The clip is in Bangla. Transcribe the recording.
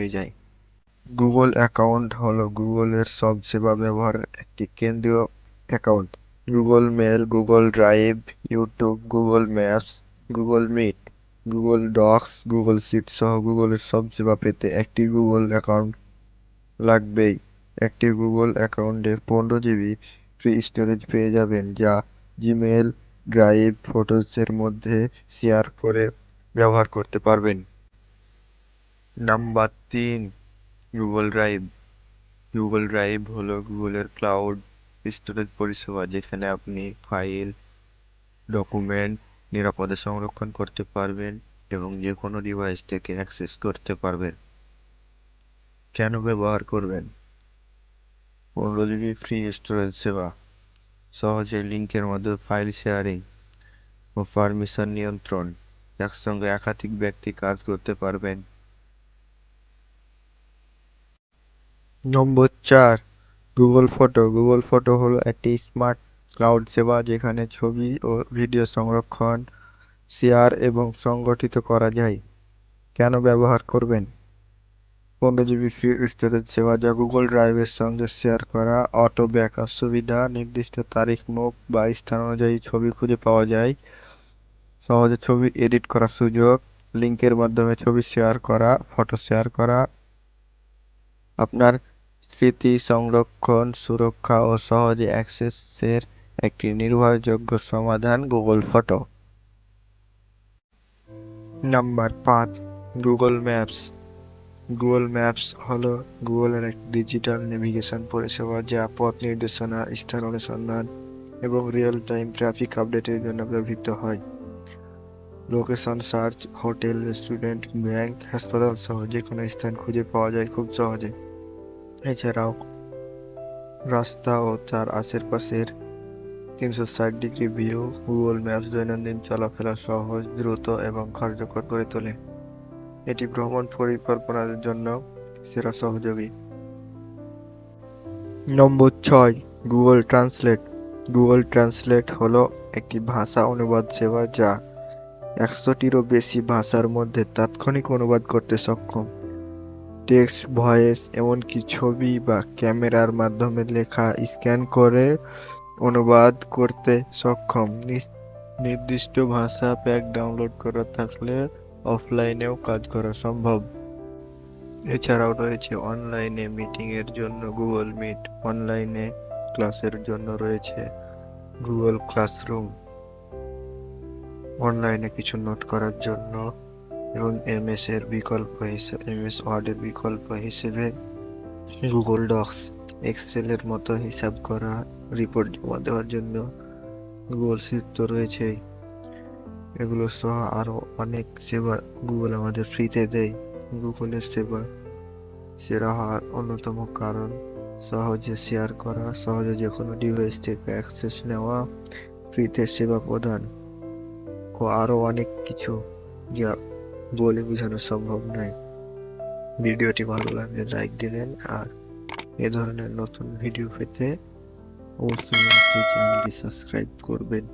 হয়ে যায়। গুগল অ্যাকাউন্ট হলো গুগলের সব সেবা ব্যবহারের একটি কেন্দ্রীয় account Google mail Google Drive YouTube Google Maps Google Meet Google Docs Google sheet সহ গুগলের সব সেবা পেতে একটি গুগল অ্যাকাউন্ট লাগবেই। একটি গুগল অ্যাকাউন্টে পনেরো জিবি ফ্রি স্টোরেজ পেয়ে যাবেন, যা জিমেল ড্রাইভ ফটোসের মধ্যে শেয়ার করে ব্যবহার করতে পারবেন। নাম্বার তিন গুগল ড্রাইভ গুগল ড্রাইভ হলো গুগলের ক্লাউড স্টোরেজ পরিষেবা যেখানে আপনি ফাইল ডকুমেন্ট নিরাপদে সংরক্ষণ করতে পারবেন এবং যে কোনো ডিভাইস থেকে অ্যাক্সেস করতে পারবেন। কেন ব্যবহার করবেন? পনেরো জিবি ফ্রি স্টোরেজ সেবা। সহজে লিঙ্কের মধ্যে ফাইল শেয়ারিং ও পারমিশন নিয়ন্ত্রণ। একসঙ্গে একাধিক ব্যক্তি কাজ করতে পারবেন। নম্বর চার গুগল ফটো গুগল ফটো হলো একটি স্মার্ট ক্লাউড সেবা যেখানে ছবি ও ভিডিও সংরক্ষণ শেয়ার এবং সংগঠিত করা যায়। কেন ব্যবহার করবেন? পনেরো জিবি স্টোরেজ সেবা যা গুগল ড্রাইভের সঙ্গে শেয়ার করা অটো ব্যাকআপ সুবিধা, নির্দিষ্ট তারিখ, মুখ বা স্থান অনুযায়ী ছবি খুঁজে পাওয়া যায়, সহজে ছবি এডিট করার সুযোগ লিঙ্কের মাধ্যমে ছবি শেয়ার করা ফটো শেয়ার করা। আপনার স্মৃতি সংরক্ষণ, সুরক্ষা ও সহজে অ্যাক্সেসের একটি নির্ভরযোগ্য সমাধান গুগল ফটো। নাম্বার পাঁচ, গুগল ম্যাপস। গুগল ম্যাপস হলো গুগলের এক ডিজিটাল নেভিগেশন পরিষেবা যা পথ নির্দেশনা, স্থান অনুসন্ধান এবং রিয়েল টাইম ট্রাফিক আপডেটের জন্য ব্যবহৃত হয়। Location search, hotel, restaurant, bank, হাসপাতাল সহ যে কোনো স্থান খুঁজে পাওয়া যায় খুব সহজে। এছাড়াও রাস্তা ও তার আশেপাশের তিনশো ষাট ডিগ্রি ভিউ, গুগল ম্যাপস, দৈনন্দিন চলাফেরা সহজ, দ্রুত এবং কার্যকর করে তোলে। এটি ভ্রমণ পরিকল্পনার জন্য সেরা সহযোগী। নম্বর ছয়, গুগল ট্রান্সলেট। গুগল ট্রান্সলেট হলো একটি ভাষা অনুবাদ সেবা যা একশোটিরও বেশি ভাষার মধ্যে তাৎক্ষণিক অনুবাদ করতে সক্ষম। টেক্সট ভয়েস এমনকি ছবি বা ক্যামেরার মাধ্যমে লেখা স্ক্যান করে অনুবাদ করতে সক্ষম। নির্দিষ্ট ভাষা প্যাক ডাউনলোড করা থাকলে অফলাইনেও কাজ করা সম্ভব। এছাড়াও রয়েছে অনলাইনে মিটিংয়ের জন্য গুগল মিট অনলাইনে ক্লাসের জন্য রয়েছে গুগল ক্লাসরুম অনলাইনে কিছু নোট করার জন্য এবং এমএস এর বিকল্প হিসেবে এমএস ওয়ার্ডের বিকল্প হিসেবে গুগল ডক্স এক্সেলের মতো হিসাব করা রিপোর্ট জমা দেওয়ার জন্য গুগল শিট তো রয়েছেই। এগুলো সহ আরও অনেক সেবা গুগল আমাদের ফ্রিতে দেয়। গুগলের সেবা সেরা হওয়ার অন্যতম কারণ সহজে শেয়ার করা, সহজে যে কোনো ডিভাইস থেকে অ্যাক্সেস নেওয়া ফ্রিতে সেবা প্রদান ও আরও অনেক কিছু যা বলে বোঝানো সম্ভব নয়। ভিডিওটি ভালো লাগলে লাইক দেবেন আর এ ধরনের নতুন ভিডিও পেতে অবশ্যই চ্যানেলটি সাবস্ক্রাইব করবেন।